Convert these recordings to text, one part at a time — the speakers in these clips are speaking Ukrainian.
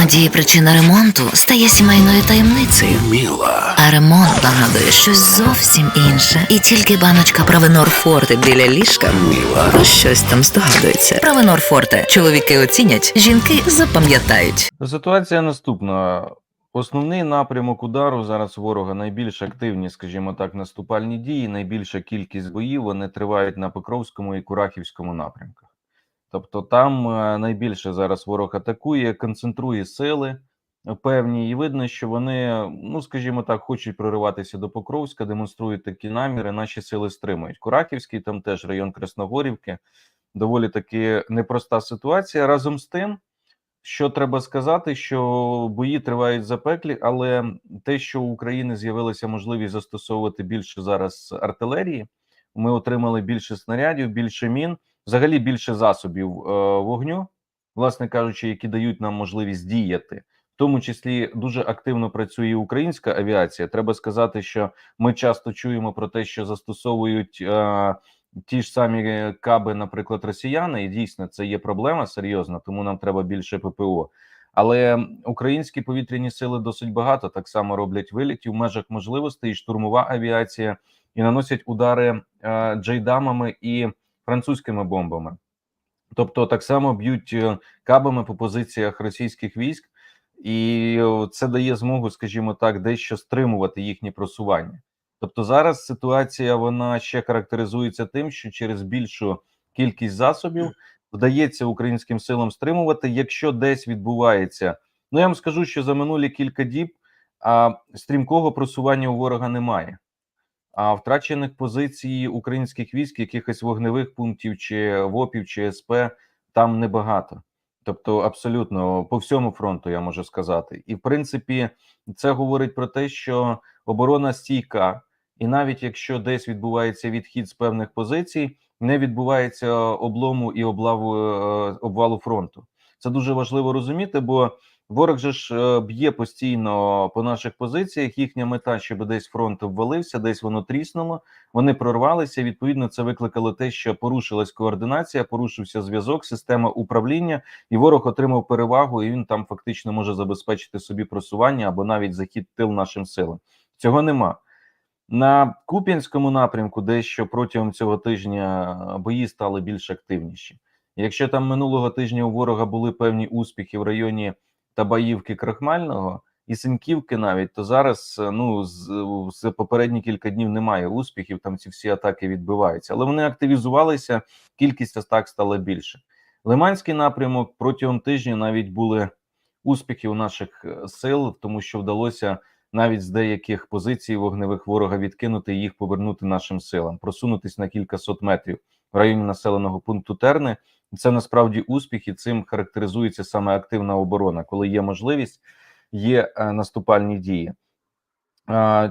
Іноді причина ремонту стає сімейною таємницею. Міла. А ремонт нагадує щось зовсім інше. І тільки баночка Провенор Форте біля ліжка Міла. про щось там здогадується. Провенор Форте. Чоловіки оцінять, жінки запам'ятають. Ситуація наступна. Основний напрямок удару зараз ворога найбільш активні, скажімо так, наступальні дії. Найбільша кількість боїв вони тривають на Покровському і Курахівському напрямках. Тобто там е, найбільше зараз ворог атакує, концентрує сили е, певні, і видно, що вони, ну скажімо так, хочуть прориватися до Покровська, демонструють такі наміри. Наші сили стримують. Курахівський, там теж район Красногорівки. Доволі таки непроста ситуація. Разом з тим. Що треба сказати, що бої тривають запеклі, але те, що у України з'явилася можливість застосовувати більше зараз артилерії, ми отримали більше снарядів, більше мін, взагалі більше засобів е, вогню, власне кажучи, які дають нам можливість діяти. В тому числі дуже активно працює українська авіація. Треба сказати, що ми часто чуємо про те, що застосовують е, ті ж самі каби, наприклад, росіяни, і дійсно це є проблема серйозна, тому нам треба більше ППО. Але українські повітряні сили досить багато так само роблять вилітів в межах можливостей, і штурмова авіація і наносять удари е, джейдамами і французькими бомбами. Тобто, так само б'ють е, кабами по позиціях російських військ, і е, це дає змогу, скажімо так, дещо стримувати їхні просування. Тобто зараз ситуація вона ще характеризується тим, що через більшу кількість засобів вдається українським силам стримувати. Якщо десь відбувається, ну я вам скажу, що за минулі кілька діб а, стрімкого просування у ворога немає. А втрачених позицій українських військ, якихось вогневих пунктів чи ВОПів, чи СП там небагато. Тобто, абсолютно по всьому фронту я можу сказати, і в принципі, це говорить про те, що оборона стійка, і навіть якщо десь відбувається відхід з певних позицій, не відбувається облому і облаву е, обвалу фронту. Це дуже важливо розуміти, бо ворог же ж е, б'є постійно по наших позиціях. Їхня мета, щоб десь фронт обвалився, десь воно тріснуло. Вони прорвалися. Відповідно, це викликало те, що порушилась координація, порушився зв'язок, система управління, і ворог отримав перевагу. І він там фактично може забезпечити собі просування або навіть захід тил нашим силам. Цього нема. На Куп'янському напрямку, дещо протягом цього тижня бої стали більш активніші. Якщо там минулого тижня у ворога були певні успіхи в районі Табаївки Крахмального і Синьківки, навіть то зараз ну з, з попередні кілька днів немає успіхів. Там ці всі атаки відбиваються, але вони активізувалися. Кількість атак стала більше. Лиманський напрямок протягом тижня навіть були успіхи у наших е, сил, тому що вдалося навіть з деяких позицій вогневих ворога відкинути і їх повернути нашим силам, просунутись на кілька сот метрів в районі населеного пункту Терни. Це насправді успіх, і цим характеризується саме активна оборона, коли є можливість, є е, наступальні дії.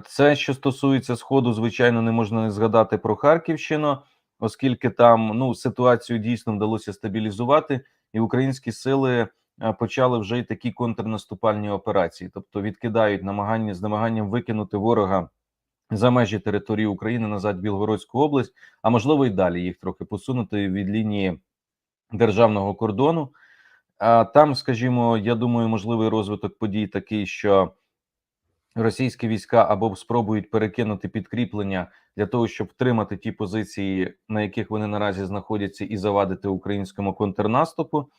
Це що стосується сходу, звичайно, не можна не згадати про Харківщину, оскільки там ну ситуацію дійсно вдалося стабілізувати, і українські сили е, почали вже й такі контрнаступальні операції, тобто відкидають намагання з намаганням викинути ворога за межі території України назад Білгородську область, а можливо й далі їх трохи посунути від лінії державного кордону. А там, скажімо, я думаю, можливий розвиток подій такий, що російські війська або спробують перекинути підкріплення для того, щоб втримати ті позиції, на яких вони наразі знаходяться, і завадити українському контрнаступу,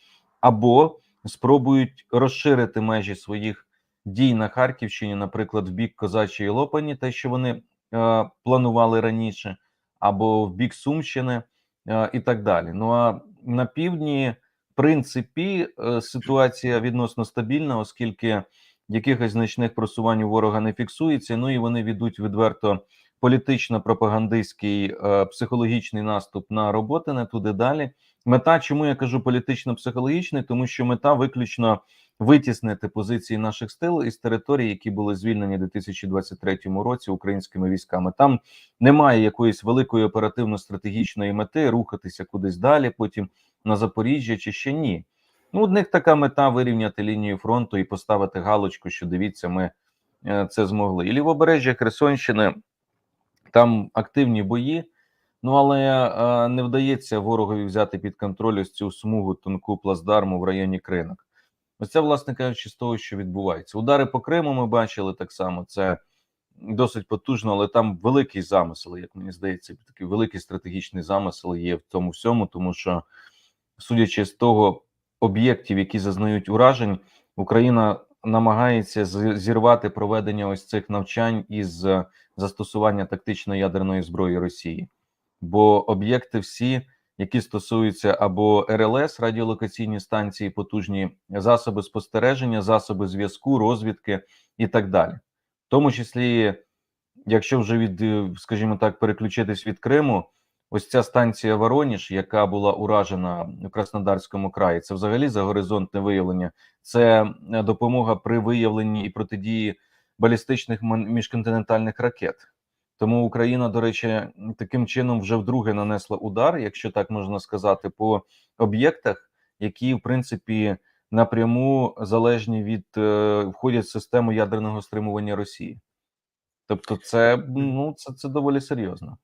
або спробують розширити межі своїх дій на Харківщині, наприклад, в бік Козачої Лопані, те, що вони е, планували раніше, або в бік Сумщини, е, і так далі. Ну а на півдні, в принципі, е, ситуація відносно стабільна, оскільки якихось значних просувань у ворога не фіксується. Ну і вони ведуть відверто політично-пропагандистський е, психологічний наступ на роботи не туди далі. Мета, чому я кажу політично-психологічний, тому що мета виключно витіснити позиції наших сил із територій, які були звільнені у 2023 році українськими військами. Там немає якоїсь великої оперативно-стратегічної мети рухатися кудись далі, потім на Запоріжжя чи ще ні. Ну, у них така мета вирівняти лінію фронту і поставити галочку, що дивіться, ми е, це змогли. І лівобережжя Херсонщини там активні бої. Ну але е, не вдається ворогові взяти під контроль ось цю смугу тонку плацдарму в районі кринок. Ось це, власне кажучи, з того, що відбувається. Удари по Криму ми бачили так само. Це досить потужно, але там великий замисел, як мені здається, такий великий стратегічний замисел є в тому всьому, тому що, судячи з того об'єктів, які зазнають уражень, Україна намагається зірвати проведення ось цих навчань із застосування тактичної ядерної зброї Росії. Бо об'єкти всі, які стосуються або РЛС, радіолокаційні станції, потужні засоби спостереження, засоби зв'язку, розвідки і так далі. В тому числі, якщо вже від, е, скажімо так, переключитись від Криму, ось ця станція Вороніж, яка була уражена в Краснодарському краї, це взагалі за горизонтне виявлення, це е, допомога при виявленні і протидії балістичних міжконтинентальних ракет. Тому Україна, до речі, таким чином вже вдруге нанесла удар, якщо так можна сказати, по об'єктах, які в принципі напряму залежні від е, входять в систему ядерного стримування Росії. Тобто, це ну це, це доволі серйозно.